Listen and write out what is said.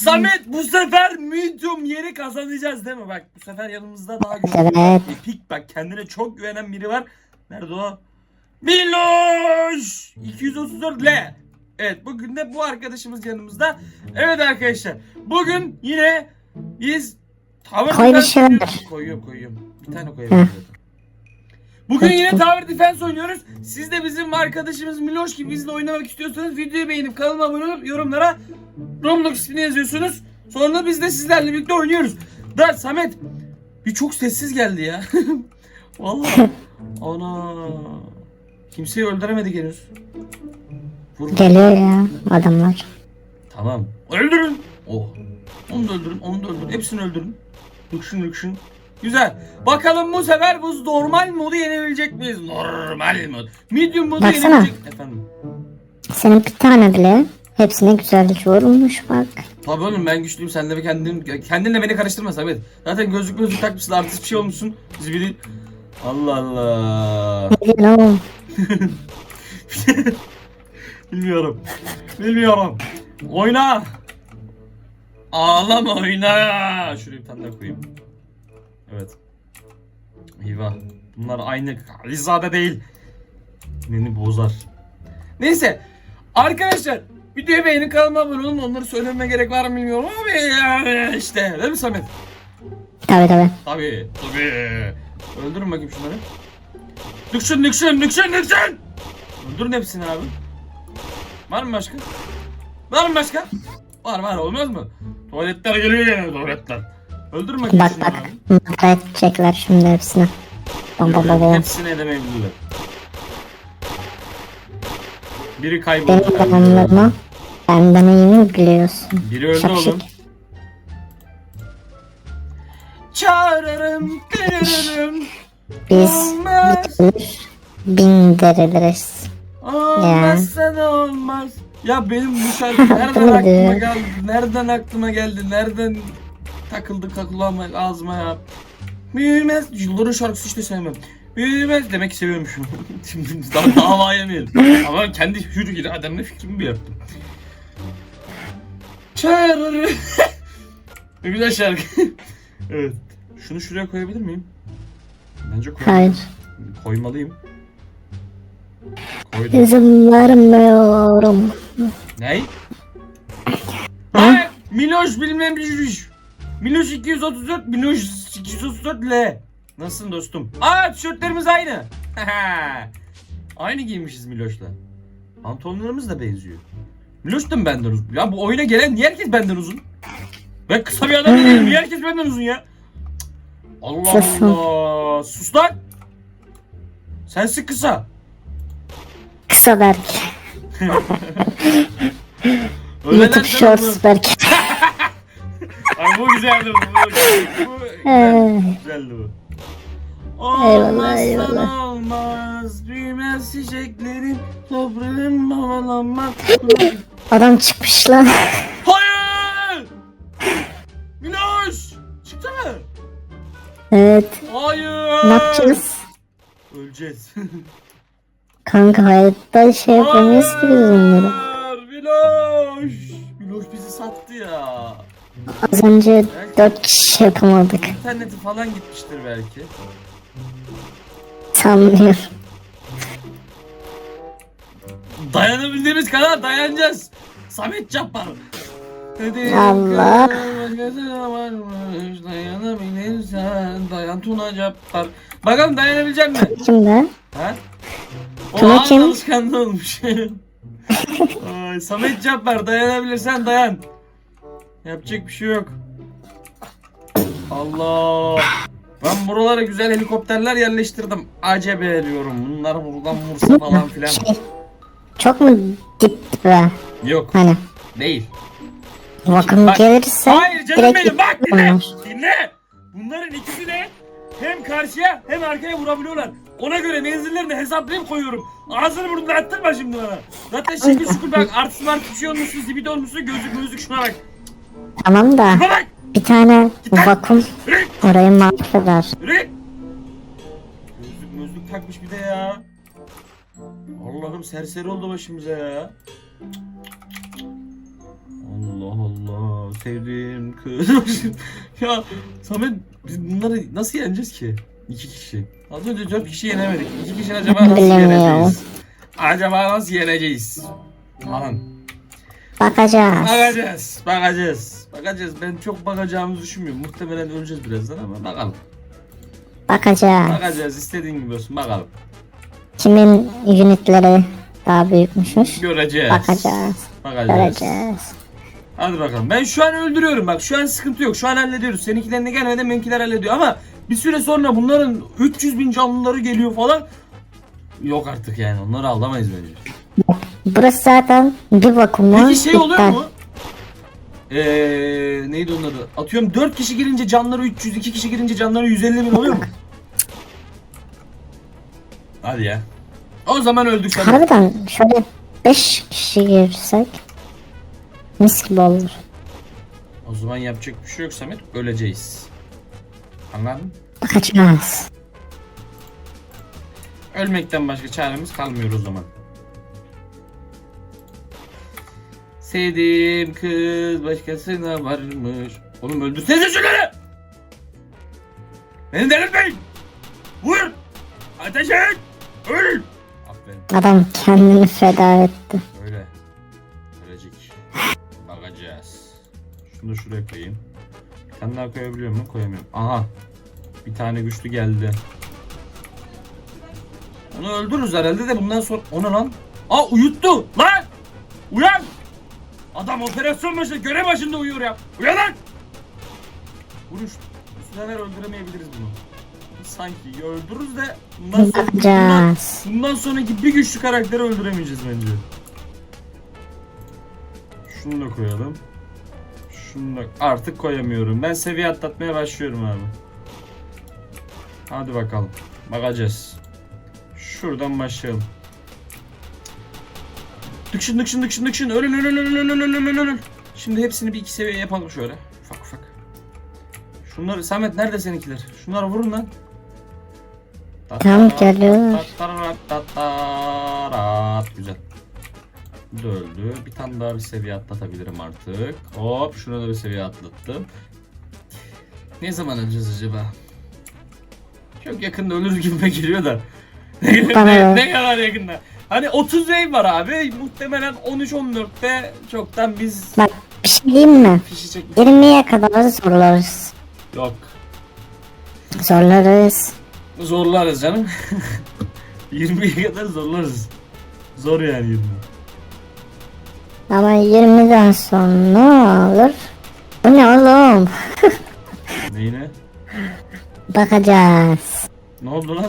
Samet bu sefer medium yeri kazanacağız değil mi? Bak bu sefer yanımızda daha güçlü Evet. bir pik bak kendine çok güvenen biri var. Nerede o? Miloş 234 L. Evet bugün de bu arkadaşımız yanımızda. Evet arkadaşlar bugün yine biz Tower Koy bir oynuyoruz. Koyuyorum koyuyorum. Bir tane zaten. Bugün yine Tower Defense oynuyoruz. Siz de bizim arkadaşımız Miloş gibi bizle oynamak istiyorsanız videoyu beğenip kanalıma abone olup yorumlara Roblox ismini yazıyorsunuz. Sonra biz de sizlerle birlikte oynuyoruz. Da Samet bir çok sessiz geldi ya. Vallahi. Ana. Kimseyi öldüremedik henüz. Geliyor ya adamlar. Tamam. Öldürün. Oh. Onu da öldürün. Onu da öldürün. Hepsini öldürün. Rıkşın rıkşın. Güzel. Bakalım bu sefer bu normal modu yenebilecek miyiz? Normal mod. Medium modu Baksana. yenebilecek. Efendim. Senin bir tane bile hepsine güzelce vurmuş bak. Tabii oğlum ben güçlüyüm sen de kendin kendinle beni karıştırma Samet. Zaten gözlük gözlük takmışsın artist bir şey olmuşsun. Bizi biri Allah Allah. Ne oğlum? Bilmiyorum. Bilmiyorum. Oyna. Ağlama oyna. Şuraya bir tane daha koyayım. Evet. Eyvah. Bunlar aynı hizada değil. Beni bozar. Neyse. Arkadaşlar videoyu beğenin kanalıma abone olun. Onları söylememe gerek var mı bilmiyorum ama ya işte. Değil mi Samet? Tabii tabii. Tabii. Tabii. Öldürün bakayım şunları. Nüksün nüksün nüksün nüksün. Öldürün hepsini abi. Var mı başka? Var mı başka? Var var olmaz mı? Tuvaletler geliyor yine tuvaletler. Öldürün bakayım Bak şunları bak. abi. Makara edecekler şimdi hepsini. Bam bam bam bam. Hepsini edemeyebilirler. Biri Benim kayboldu. Benden iyi mi biliyorsun? Biri öldü Şapşik. oğlum. Çağırırım, kırırım. Biz Olmaz. bilir, bin olmaz. Ya benim bu şarkı nereden aklıma geldi? Nereden aklıma geldi? Nereden takıldı kulağıma ağzıma ya? Büyümez. Yılların şarkısı işte sevmem. Büyümez demek ki seviyormuşum. Şimdi daha dava yemeyelim. Ama kendi hür irademle fikrimi bir yaptım. Çağırırım. ne güzel şarkı. evet. Şunu şuraya koyabilir miyim? Bence koy Hayır. koymalıyım. Koydum. İzin vermiyorum. Ney? Ha? Miloş bilmem Miloş. Miloş 234, Miloş 234 L. Nasılsın dostum? Aa tişörtlerimiz aynı. aynı giymişiz Miloş'la. Pantolonlarımız da benziyor. Miloş da mı benden uzun? Ya bu oyuna gelen niye herkes benden uzun? Ben kısa bir adam değilim. Niye herkes benden uzun ya? Allah Sus. Allah. Sus lan. Sensin kısa. Kısa belki. Öyle YouTube. Shorts belki. Ay bu güzeldi bu. Bu, bu güzeldi, bu. Eyvallah, Olmazsa eyvallah. olmaz. Büyümez çiçeklerim. Toprağım havalanmaz. Adam çıkmış lan. Hayır! Miloş! Çıktı mı? Evet. Hayır! Ne yapacağız? Öleceğiz. Kanka hayatta şey yapamayız ki biz onları. Hayır! Miloş! Miloş bizi sattı ya. Az önce dört kişi yapamadık. İnterneti falan gitmiştir belki. Sanmıyorum. Dayanabildiğimiz kadar dayanacağız. Samet. Hadi Allah. Dayanabilirsen dayan Tuna Cabbar. Bakalım dayanabilecek mi? Kimde? Ha? O Tuna kim? alışkanlığı olmuş. Ay, Samet Cabbar dayanabilirsen dayan. Yapacak bir şey yok. Allah. Ben buralara güzel helikopterler yerleştirdim. Acebe diyorum. Bunlar buradan vursa falan filan. Çok mu dip be? Yok Hani değil. vakım Bak- gelirse Hayır canım direkt benim bak dinle. onlar. Dinle. Bunların ikisi de hem karşıya hem arkaya vurabiliyorlar. Ona göre menzillerini hesaplayıp koyuyorum. Ağzını burnunu attırma şimdi bana. Zaten şekil şükür bak artist martist bir şey olmuşsun, zibidi olmuşsun, gözlük gözlük şuna bak. Tamam da Şuna bak. bir tane vakum Yürü. orayı mahveder. Yürü. Gözlük gözlük takmış bir de ya. Allah'ım serseri oldu başımıza ya. Allah Allah sevdiğim kız. ya Samet biz bunları nasıl yeneceğiz ki? İki kişi. Az önce dört kişi yenemedik. İki kişi acaba nasıl yeneceğiz? Acaba nasıl yeneceğiz? Aman. Bakacağız. Bakacağız. Bakacağız. Bakacağız. Ben çok bakacağımızı düşünmüyorum. Muhtemelen öleceğiz birazdan ama bakalım. Bakacağız. Bakacağız. İstediğin gibi olsun. Bakalım. Kimin unitleri daha büyükmüşmüş? Göreceğiz. Bakacağız. Bakacağız. Göreceğiz. Hadi bakalım. Ben şu an öldürüyorum bak. Şu an sıkıntı yok. Şu an hallediyoruz. Seninkilerine gelmeden benimkiler hallediyor. Ama bir süre sonra bunların 300 bin canlıları geliyor falan. Yok artık yani. Onları alamayız bence. Burası zaten bir bakıma Peki şey oluyor iptal. mu? Eee neydi onun adı? Atıyorum 4 kişi girince canları 300, 2 kişi girince canları 150 bin oluyor mu? Hadi ya. O zaman öldük tabii. Harbiden şöyle 5 kişi girsek mis gibi olur. O zaman yapacak bir şey yok Samet. Öleceğiz. Anladın? mı? Bakacağız. Ölmekten başka çaremiz kalmıyor o zaman. Sevdiğim kız başkasına varmış. Oğlum öldürsenize şunları! Beni delirtmeyin! Vur! Ateş et! Öl! Adam kendini feda etti. Öyle. Ölecek. Bakacağız. Şunu da şuraya koyayım. Bir daha koyabiliyor muyum? Koyamıyorum. Aha. Bir tane güçlü geldi. Onu öldürürüz herhalde de bundan sonra... O ne lan? Aa uyuttu! Lan! Uyan! Adam operasyon başında, görev başında uyuyor ya. Uyan lan! Vuruş. Sefer öldüremeyebiliriz bunu. Sanki öldürürüz de bundan sonra... Bundan, bundan sonraki bir güçlü karakteri öldüremeyeceğiz bence. Şunu da koyalım. Şunu da artık koyamıyorum. Ben seviye atlatmaya başlıyorum abi. Hadi bakalım. Bakacağız. Şuradan başlayalım. Dıkşın dıkşın dıkşın dıkşın. Ölün ölün ölün ölün ölün ölün ölün. Şimdi hepsini bir iki seviye yapalım şöyle. Ufak ufak. Şunları Samet nerede seninkiler? Şunları vurun lan. Tamam, geliyor. Güzel. Bu da öldü. Bir tane daha bir seviye atlatabilirim artık. Hop şuna da bir seviye atlattım. Ne zaman öleceğiz acaba? Çok yakında ölür gibime geliyor da. ne, ne, da. ne kadar yakında? Hani 30 wave var abi. Muhtemelen 13-14'te çoktan biz Bak bir şey diyeyim mi? fişi çekmiş. 20'ye kadar zorlarız. Yok. Zorlarız. Zorlarız canım. 20'ye kadar zorlarız. Zor yani 20. Ama 20'den sonra ne olur? Bu ne oğlum? Neyine? Bakacağız. Ne oldu lan?